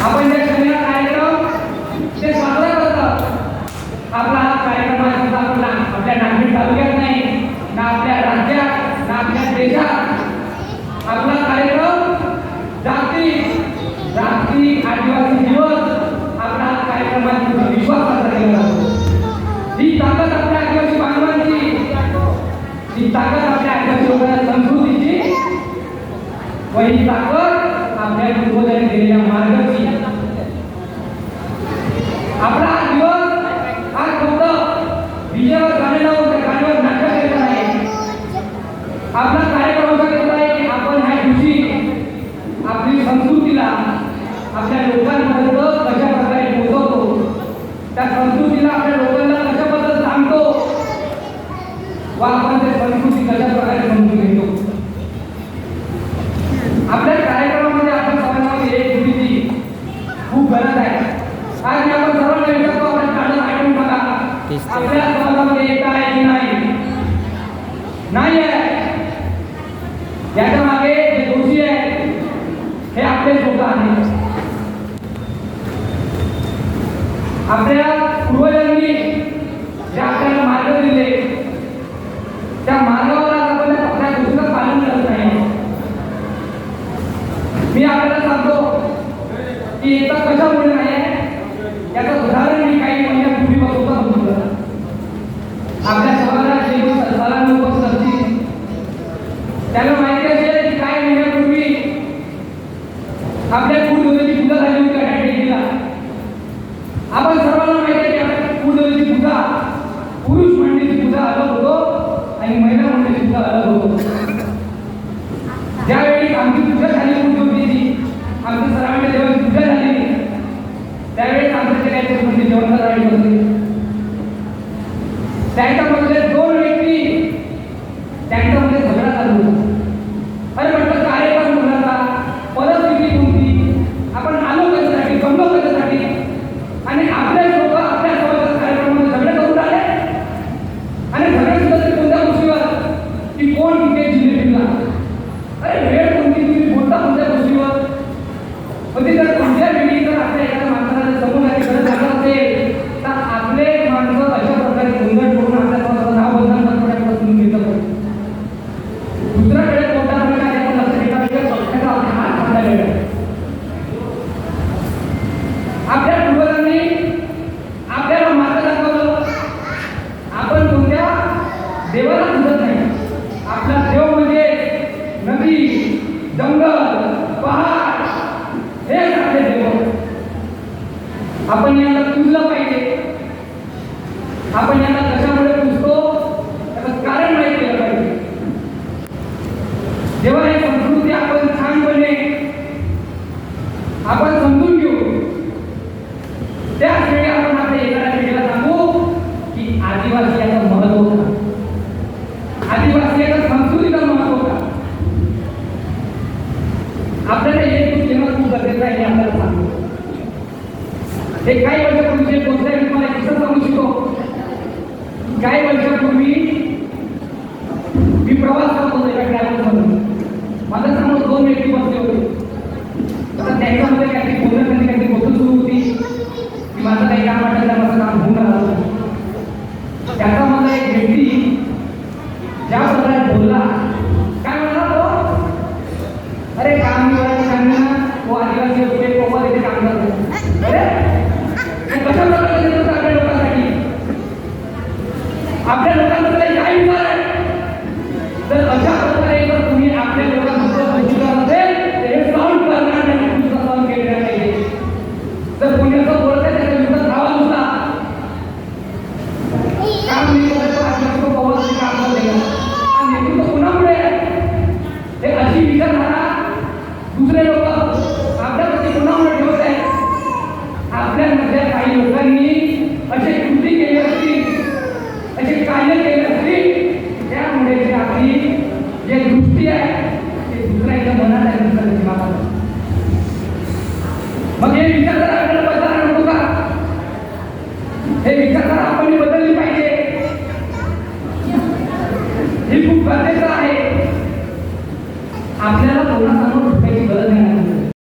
आपण ज्या आपला हा कार्यक्रम आहे सुद्धा आपला आपल्या नाही ना आपल्या राज्यात ना आपल्या आपला कार्यक्रम जाती जाती आदिवासी दिवस. आपला हा कार्यक्रम आहे तुमचा विश्वास साजरा केला जातो ही ताकद आपल्या आदिवासी बांधवांची ही ताकद आपल्या आदिवासी संस्कृतीची व ताकद आपल्या पूर्वजांनी दिलेल्या मार्गाची. आपला दिवस हा फक्त विजयावर झालेला होता गाडीवर नाटक करत आहे आपला कार्यक्रम असा करत आहे की आपण ह्या दिवशी आपली संस्कृतीला आपल्या लोकांपर्यंत कशा प्रकारे पोहोचवतो त्या संस्कृतीला आपल्या लोकांना कशाबद्दल सांगतो व आपण त्या संस्कृती कशा प्रकारे समजून घेतो. आपल्या कार्यक्रमामध्ये आपण सर्वांमध्ये एक गोष्टीची खूप गरज आहे आज मी आपण सर्वांना विचारतो आपण काढत ऐकून बघा आपल्या समाजामध्ये एकता आहे की नाही नाही आहे याच्या मागे जे दोषी आहे हे आपले लोक आहेत आपल्या पूर्वजांनी जे आपल्याला मार्ग दिले त्या मार्गावर आज आपण आपल्या गोष्टीचं पालन करत नाही मी आपल्याला सांगतो की एकता कशामुळे नाही आहे याचं उदाहरण मी काही महिन्यापूर्वी बघतो तुमचं आपल्या समाजात जे सरकारांनी उपस्थित असतील त्यांना माहिती असेल की काय महिन्यापूर्वी आपल्या कुलदेवतेची पूजा झाली होती अटॅकेला आपण सर्वांना माहिती आहे की आपल्या कुलदेवतेची पूजा पुरुष मंडळीची पूजा अलग होतो आणि महिला मंडळीची पूजा अलग होतो. ज्यावेळी आमची पूजा झाली कुलदेवतेची आमच्या सर्वांच्या देवाची पूजा झाली. त्यावेळेस आमच्या काही म्हणजे जेवण करावे होते. त्यांच्यामध्ये दोन व्यक्ती त्यांच्यामध्ये झगडा चालू होता अरे म्हटलं कार्यक्रम कोणाचा परिस्थिती कोणती आपण आलो कशासाठी जमलो कशासाठी आणि आपले लोक आपल्या समाजाच्या कार्यक्रमामध्ये झगडे करून आले आणि झगडे सुद्धा ते कोणत्या गोष्टीवर की कोण तिथे जिल्हे अरे वेळ कोणती तुम्ही बोलता कोणत्या गोष्टीवर पण ती जर कोणत्या वेळी जर आपल्या एखाद्या माणसाला जर समोर गरज लागत असेल तर आपले माणसं अशा प्रकारे गोंधळ करून आपल्या स्वतःचं नाव बदनाम करण्यापासून घेतं दुसऱ्याकडे कोणता प्रकार आहे पण असं एखाद्या पक्षाचा हात आपल्या वेळ आपल्या पूर्वजांनी आपल्याला मार्ग दाखवलं आपण कोणत्या देवाला पूजत नाही आपला देव म्हणजे नदी जंगल पहाड हे आपले देव. आपण याला पूजलं पाहिजे. आपण याला कशामुळे पूजतो त्याचं कारण माहिती केलं पाहिजे. देवा ही संस्कृती आपण छानपणे आपण समजून घेऊ त्याच वेळी आपण आपल्या एखाद्या पिढीला सांगू की आदिवासी याचं महत्त्व का आदिवासी याचं संस्कृतीचं महत्त्व का आपल्याला एक गोष्ट येणं खूप गरजेचं आहे हे आपल्याला सांगतो हे काही वर्षापूर्वी जे कोणत्या तुम्हाला किस्सा सांगू शकतो काही वर्षापूर्वी मी प्रवास करत होतो एका ट्रॅव्हल्समधून माझ्यासमोर दोन व्यक्ती बसले होते. आता त्यांच्यामध्ये काहीतरी बोलणं त्यांनी काहीतरी गोष्ट सुरू होती. की माझं काही काम वाटलं तर माझं काम होऊन राहिलं. त्याचा मला एक व्यक्ती ज्या प्रकारे बोलला काय म्हणला तो अरे काम मी करायचं सांग ना तो आदिवासी असते कोपा तिथे काम करतो अरे हे कशा प्रकारे देतो आपल्या लोकांसाठी आपल्या लोकांमध्ये काही विचार आहे तर अशा प्रकारे जर तुम्ही आपल्या लोकांबद्दल बोलणार असेल तर हे साऊंड करणार नाही तुमचा साऊंड केलेला नाही जर कोणी असं बोलत आहे त्याच्या विरुद्ध धावा नुसता काम मी करतो आदिवासी कोपामध्ये काम करते हा नेतृत्व कोणामुळे आहे? हे अशी विचारधारा दुसरे लोक आपल्यासाठी कोणामुळे ठेवत आहे आपल्यामधल्या काही लोकांनी असे कृती केली असतील असे कार्य केले असतील त्यामुळे जे आपली जे दृष्टी आहे ते दुसऱ्याच्या मनात आहे दुसऱ्याच्या मग हे विचारधारा आपल्याला बदलायला नको का? हे विचारधारा आपण बदलली पाहिजे हे खूप गरजेचं आहे. आपल्याला कोणासमोर झुकायची गरज नाही